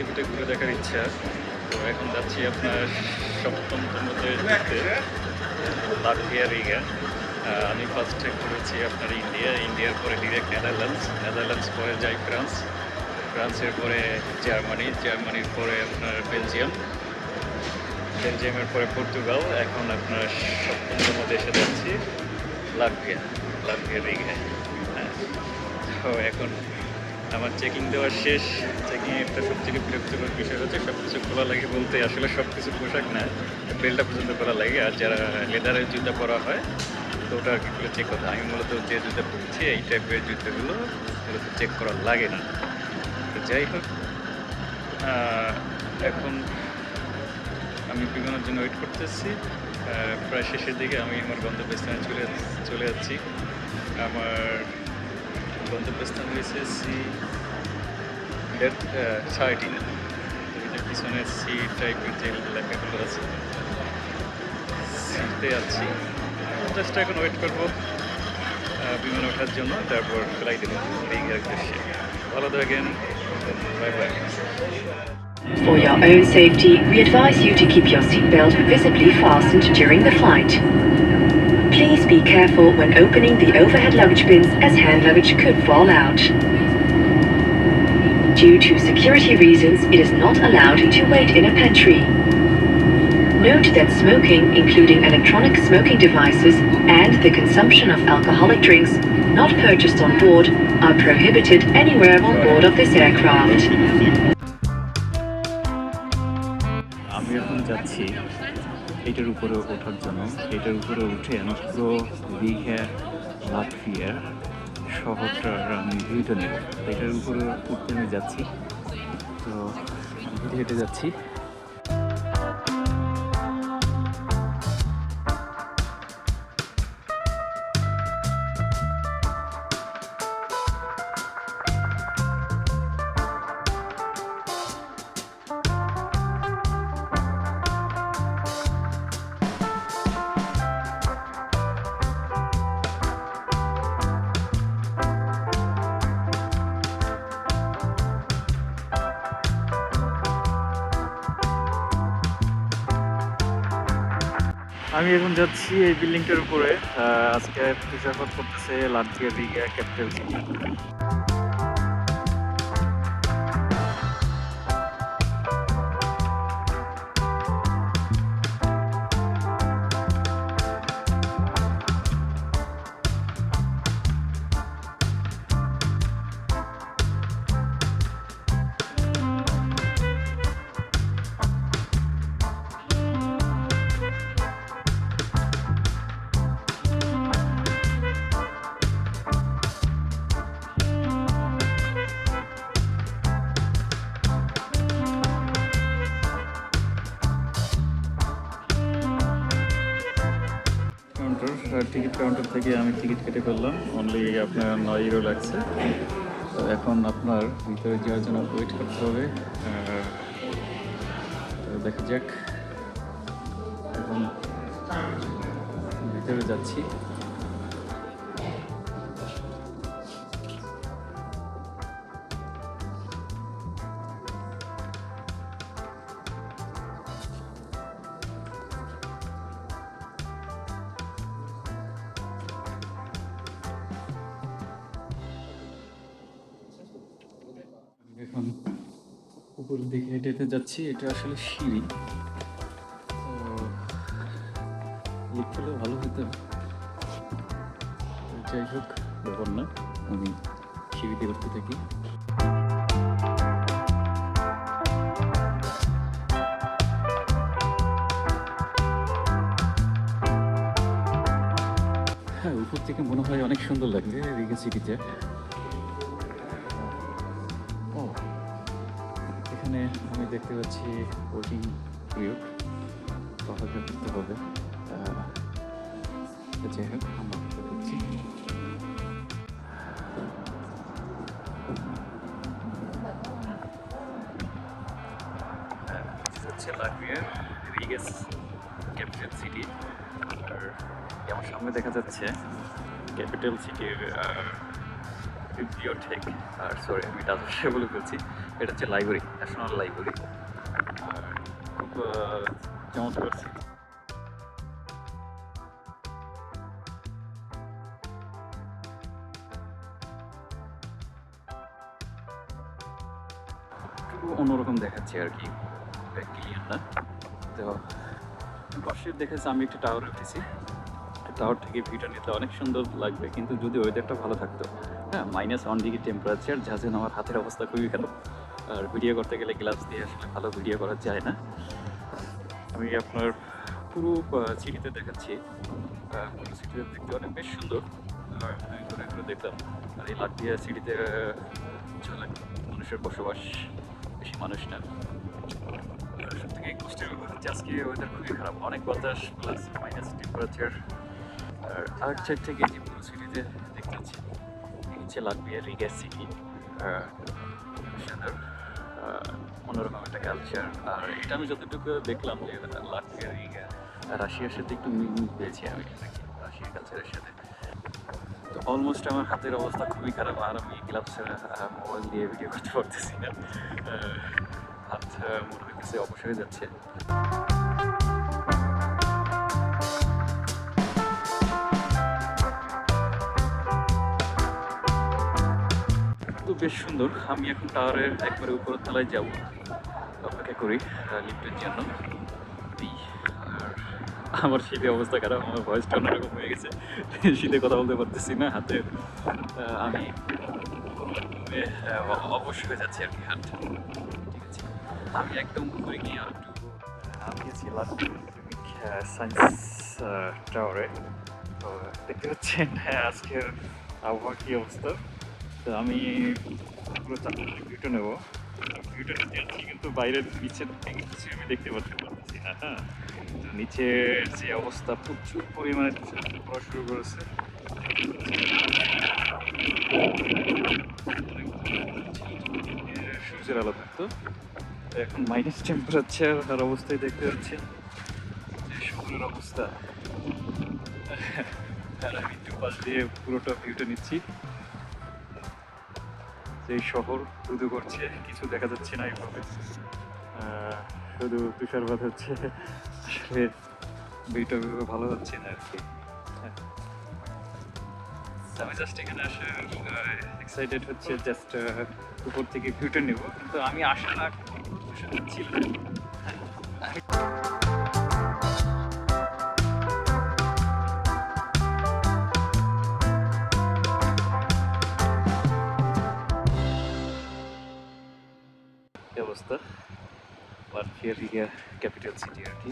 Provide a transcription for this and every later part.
পৃথিবীটা ঘুরে দেখার ইচ্ছা। তো এখন যাচ্ছি আপনার সপ্তম লাটভিয়া রিগা। আমি ফার্স্টে ঘুরেছি আপনার ইন্ডিয়া, ইন্ডিয়ার পরে ডিরেক্ট নেদারল্যান্ডস নেদারল্যান্ডস পরে যাই ফ্রান্স ফ্রান্সের পরে জার্মানি জার্মানির পরে আপনার বেলজিয়াম বেলজিয়ামের পরে পর্তুগাল এখন আপনার সপ্তমতম দেশে যাচ্ছি, লাটভিয়া লাটভিয়া রিগা। হ্যাঁ তো এখন আমার চেকিং দেওয়ার শেষ। চেকিং একটা সব থেকে বিরক্তিকর বিষয় হচ্ছে সব কিছু খোলা লাগে বলতে আসলে সব কিছু পোশাক না বেলটা পর্যন্ত খোলা লাগে। আর যারা লেদারের জুতা পরা হয়, তো ওটা আর কি চেক করতে হয়। আমি মূলত যে জুতা পরছি, এই টাইপের জুতোগুলো মূলত চেক করা লাগে না। তো যাই হোক এখন আমি বিমানের জন্য ওয়েট করতেছি। প্রায় শেষের দিকে আমি আমার গন্তব্যস্থানে চলে চলে যাচ্ছি। আমার গন্তব্যস্থান হয়েছে সি থার্টিন পিছনে সি টাইপের যে লেখাগুলো আছে সিতে আছি। জাস্ট এখন ওয়েট করব বিমানে ওঠার জন্য তারপর ফ্লাইটে রিগের উদ্দেশ্যে ভালো থাকেন bye bye For your own safety, we advise you to keep your seatbelt visibly fastened during the flight. Please be careful when opening the overhead luggage bins as hand luggage could fall out. Due to security reasons, it is not allowed to wait in a pantry. Note that smoking, including electronic smoking devices and the consumption of alcoholic drinks not purchased on board are prohibited anywhere on board of this aircraft. আমি এখন যাচ্ছি এটার উপরে ওঠার জন্য এটার উপরে উঠে আমি পুরো দীঘা লাটফিয়ার শহরটার আমি ভিউটা নেব। এটার উপরে উঠতে আমি যাচ্ছি। তো হেঁটে যাচ্ছি। আমি এখন যাচ্ছি এই বিল্ডিংটার উপরে। আজকে তুষারপাত করতেছে Latvia Riga capital city counter থেকে আমি টিকিট কেটে ফেললাম। অনলি আপনার নয় ইউরো লাগছে। তো এখন আপনার ভিতরে যাওয়ার জন্য ওয়েট করতে হবে। দেখা যাক। এখন ভিতরে যাচ্ছি। এখন উপরের দিকে হেঁটে হেঁটে যাচ্ছি, এটা আসলে সিঁড়ি। হলে ভালো হতো। যাই হোক, ব্যাপার না, আমি সিঁড়িতে উঠতে থাকি। হ্যাঁ উপর থেকে মনে হয় অনেক সুন্দর লাগবে রিগা সিটিতে এখানে আমি দেখতে পাচ্ছি ওটিং পিরিয়ড অপেক্ষা করতে হবে। যাই হোক আমরা অপেক্ষা করছি হচ্ছে লাটভিয়ার রিগেস ক্যাপিটাল সিটি আর আমার সামনে দেখা যাচ্ছে। ক্যাপিটাল সিটির বিওটেক আর সরি আমি তাদের বলে ফেলছি এটা হচ্ছে লাইব্রেরি ন্যাশনাল লাইব্রেরি খুব চমৎকার অন্যরকম দেখাচ্ছে আর কি তো পাশে দেখেছি, আমি একটা টাওয়ার উঠেছি। টাওয়ার থেকে ভিউটা নিতে অনেক সুন্দর লাগবে, কিন্তু যদি ওয়েদারটা ভালো থাকতো। হ্যাঁ মাইনাস ওয়ান ডিগ্রি টেম্পারেচার যা যেন আমার হাতের অবস্থা খুবই খারাপ। আর ভিডিও করতে গেলে গ্লাভস দিয়ে আসলে ভালো ভিডিও করা যায় না। আমি আপনার পুরো সিটিতে দেখাচ্ছি। সিটিতে দেখতে অনেক বেশ সুন্দর। আর আমি ঘুরে ঘুরে দেখলাম। আর এই লাটভিয়া সিটিতে চলে। মানুষের বসবাস, বেশি মানুষ না। সব থেকে কষ্টের আজকে ওয়েদার খুবই খারাপ। অনেক বাতাস প্লাস মাইনাস টেম্পারেচার আর আরেক সাইড থেকে যে পুরো সিটিতে দেখতে পাচ্ছি। হচ্ছে লাটভিয়া রিগা সিটি সুন্দর। অন্যরকম একটা কালচার আর এটা আমি যতটুকু দেখলাম যে লাটভিয়া রিগা রাশিয়ার সাথে একটু মিল পেয়েছি আমি রাশিয়ার কালচারের সাথে। তো অলমোস্ট আমার হাতের অবস্থা খুবই খারাপ আর আমি গ্লাভস মোবাইল দিয়ে ভিডিও করতে পারতেছি না। হাত মনে হইতেছে অবশ্যই যাচ্ছে। বেশ সুন্দর। আমি এখন টাওয়ারের একবারে উপরের তলায় যাব। অপেক্ষা করি লিফটের জন্য। আমার শীতে অবস্থা খারাপ আমার ভয়েসটা অন্যরকম হয়ে গেছে। শীতে কথা বলতে পারতেছি না হাতে আমি আহ, অবশ্যই হয়ে যাচ্ছে আর কি হাত। ঠিক আছে। আমি একদম উপরে গিয়ে আর একটু আমি ছিলাম সায়েন্স টাওয়ারে তো দেখতে পাচ্ছেন আজকের আবহাওয়া কী অবস্থা? তো আমি পুরো চারটে ভিউটা নেব। ভিউটা নিতে কিন্তু বাইরের নিচের থেকে কিছু আমি দেখতে পারতে পারছি না হ্যাঁ। নিচের যে অবস্থা প্রচুর পরিমাণে পড়া শুরু করেছে। সূর্যের আলো থাকতো। এখন মাইনাস টেম্পারেচার আর অবস্থায় দেখতে পাচ্ছি। শহরের অবস্থা। আর আমি দুপাশ দিয়ে পুরোটা ভিউটা নিচ্ছি। সেই শহর দুধু করছে, কিছু দেখা যাচ্ছে না এইভাবে শুধু তুষারপাত হচ্ছে। আসলে বিটা ভিউটা ভালো হচ্ছে না আর কি হ্যাঁ। আমি জাস্ট এখানে আসে এক্সাইটেড হচ্ছে জাস্ট উপর থেকে ভিউটা নেব। কিন্তু আমি আসার না ছিল অবস্থা। লাটভিয়া রিগা ক্যাপিটাল সিটি আর কি।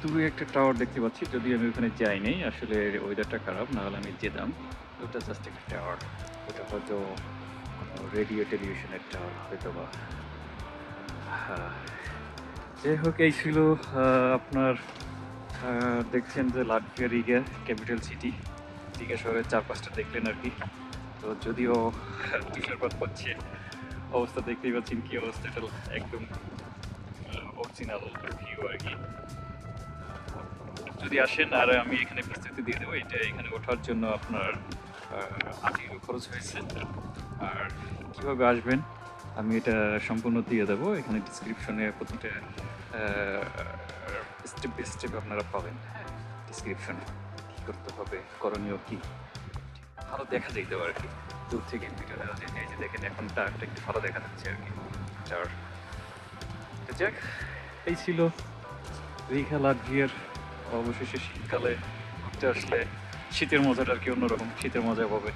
দূরে একটা টাওয়ার দেখতে পাচ্ছি। যদি আমি ওখানে যাই নাই, আসলে ওয়েদারটা খারাপ না হলে আমি যেতাম। ওটা জাস্ট একটা টাওয়ার ওটা হয়তো রেডিও টেলিভিশনের টাওয়ার হয়তো বা। হ্যাঁ। যাই হোক, এই ছিল আপনার দেখছেন যে Latvia Riga capital city Riga শহরের চারপাশটা দেখলেন আর কি। তো যদিও তুষারপাত হচ্ছে, অবস্থা দেখতেই পাচ্ছেন কি অবস্থা, এটা একদম অরিজিনাল ভিউ আর কি। যদি আসেন, আর আমি এখানে বিস্তারিত দিয়ে দেবো, এটা এখানে ওঠার জন্য আপনার আট ইউরো খরচ হয়েছে। আর কীভাবে আসবেন, আমি এটা সম্পূর্ণ দিয়ে দেবো। এখানে ডিসক্রিপশনে প্রতিটা স্টেপ বাই স্টেপ আপনারা পাবেন। হ্যাঁ ডিসক্রিপশনে কী করতে হবে, করণীয় কী? ভালো দেখা যাইতে আর কি। দূর থেকে এই যে দেখেন, এখন টারটা একটু ভালো দেখা যাচ্ছে আর কি। যাক, এই ছিল রিখা লাটভিয়ার অবশেষে শীতকালে ঘুরতে আসলে শীতের মজাটা আর কি অন্যরকম শীতের মজা পাবে।